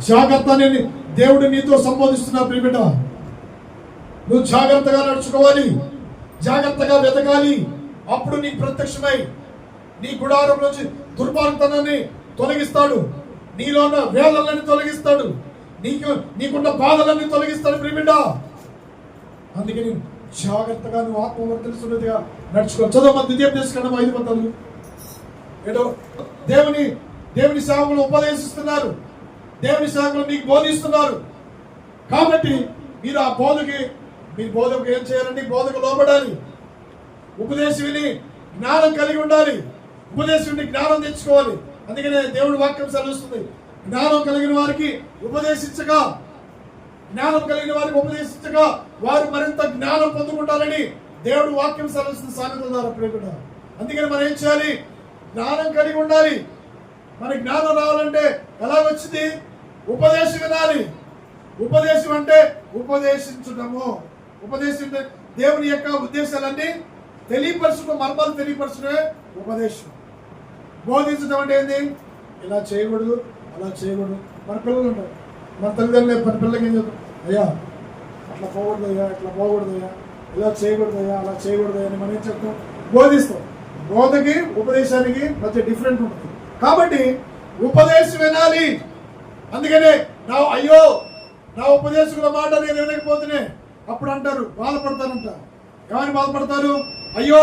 జాగ్రత్త అని దేవుడు నీతో సంబోధిస్తున్నా ప్రియబిడ్డ. నువ్వు జాగ్రత్తగా నడుచుకోవాలి. జాగ్రత్తగా వెతకాలి. అప్పుడు నీకు ప్రత్యక్షమై నీ గుడారం నుంచి దుర్మార్గతనాన్ని తొలగిస్తాడు. నీలో ఉన్న వేదనని తొలగిస్తాడు. నీకు నీకున్న బాధలన్నీ తొలగిస్తాడు ప్రియబిడ్డ. అందుకని జాగ్రత్తగా నువ్వు ఆత్మవర్తిస్తున్నదిగా నడుచుకో. చదువు ద్వితీయ తీసుకున్నాం ఐదు పదాలు ఏదో దేవుని దేవుని సేవకులు ఉపదేశిస్తున్నారు. దేవుని సేవకులు మీకు బోధిస్తున్నారు. కాబట్టి మీరు ఆ బోధకి మీ బోధకు ఏం చేయాలండి? బోధకు లోపడాలి ఉపదేశం విని జ్ఞానం కలిగి ఉండాలి. ఉపదేశం విని జ్ఞానం తెచ్చుకోవాలి. అందుకనే దేవుడి వాక్యం సెలవుస్తుంది జ్ఞానం కలిగిన వారికి ఉపదేశించగా జ్ఞానం కలిగిన వారికి ఉపదేశించగా వారు మరింత జ్ఞానం పొందుకుంటారని దేవుడు వాక్యం సెలవుస్తుంది సామెతల ద్వారా అందుకని మనం ఏం చేయాలి? జ్ఞానం కలిగి ఉండాలి. మన జ్ఞానం రావాలంటే ఎలా వచ్చింది? ఉపదేశం వినాలి. ఉపదేశం అంటే ఉపదేశించడము. ఉపదేశం దేవుని యొక్క ఉద్దేశాలన్నీ తెలియపరచడం మర్మాలు తెలియపరచడమే ఉపదేశం. బోధించడం అంటే ఏంది? ఇలా చేయకూడదు అలా చేయకూడదు. మన పిల్లలు ఉంటారు మన తల్లిదండ్రులు మన పిల్లలకి ఏం చెప్తారు? అయ్యా అట్లా పోకూడదు అయ్యా ఇట్లా పోకూడదు అయ్యా ఇలా చేయకూడదు అయ్యా అలా చేయకూడదు అని మనం ఏం చెప్తాం? బోధిస్తాం. బోధకి ఉపదేశానికి మధ్య డిఫరెంట్ ఉంటుంది. కాబట్టి ఉపదేశం వినాలి. అందుకనే నా అయ్యో నా ఉపదేశకుల మాట నేను వినకపోతేనే అప్పుడు అంటారు బాధపడతానంట ఎవరిని బాధపడతారు? అయ్యో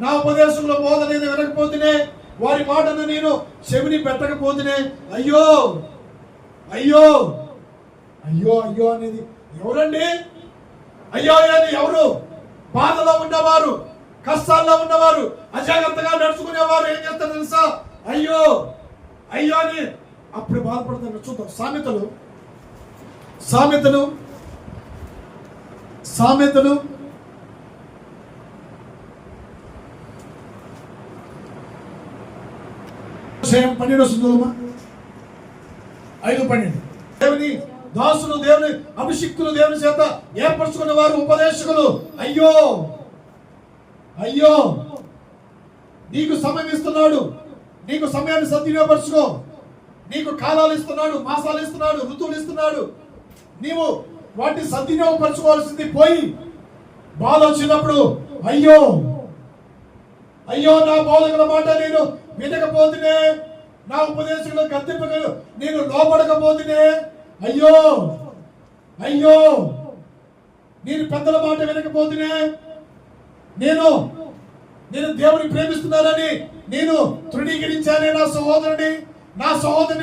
నా ఉపదేశంలో బోధ నేను వినకపోతేనే వారి మాటను నేను చెవిని పెట్టకపోతేనే అయ్యో అయ్యో అయ్యో అయ్యో అనేది ఎవరండి? అయ్యో అని ఎవరు? బాధలో ఉన్నవారు కష్టాల్లో ఉన్నవారు అజాగ్రత్తగా నడుచుకునేవారు ఏం చేస్తారు తెలుసా? అయ్యో! అయ్యో అని అప్పుడు బాధపడుతున్న చూద్దాం. సామెతలు. సామెతలు. సామెతలు. పన్నెండు వస్తుందమ్మా ఐదు పన్నెండు. దేవుని దాసులు దేవుని అభిషిక్తులు దేవుని చేత ఏర్పరచుకున్న వారు ఉపదేశకులు. అయ్యో! అయ్యో! నీకు సమయం ఇస్తున్నాడు. నీకు సమయాన్ని సద్వినియోగపరుచుకో. నీకు కాలాలు ఇస్తున్నాడు మాసాలు ఇస్తున్నాడు ఋతువులు ఇస్తున్నాడు. నీవు వాటిని సద్వినియోగపరచుకోవాల్సింది పోయి బాధ వచ్చినప్పుడు అయ్యో అయ్యో నా బోధకుల మాట నేను వినకపోతేనే నా ఉపదేశంలో గద్దెంపక నేను లోపడకపోతేనే అయ్యో అయ్యో నేను పెద్దల మాట వినకపోతేనే నేను నేను దేవుని ప్రేమిస్తున్నానని నేను తృణీకరించానే నా సహోదరుని నా సహోదరుని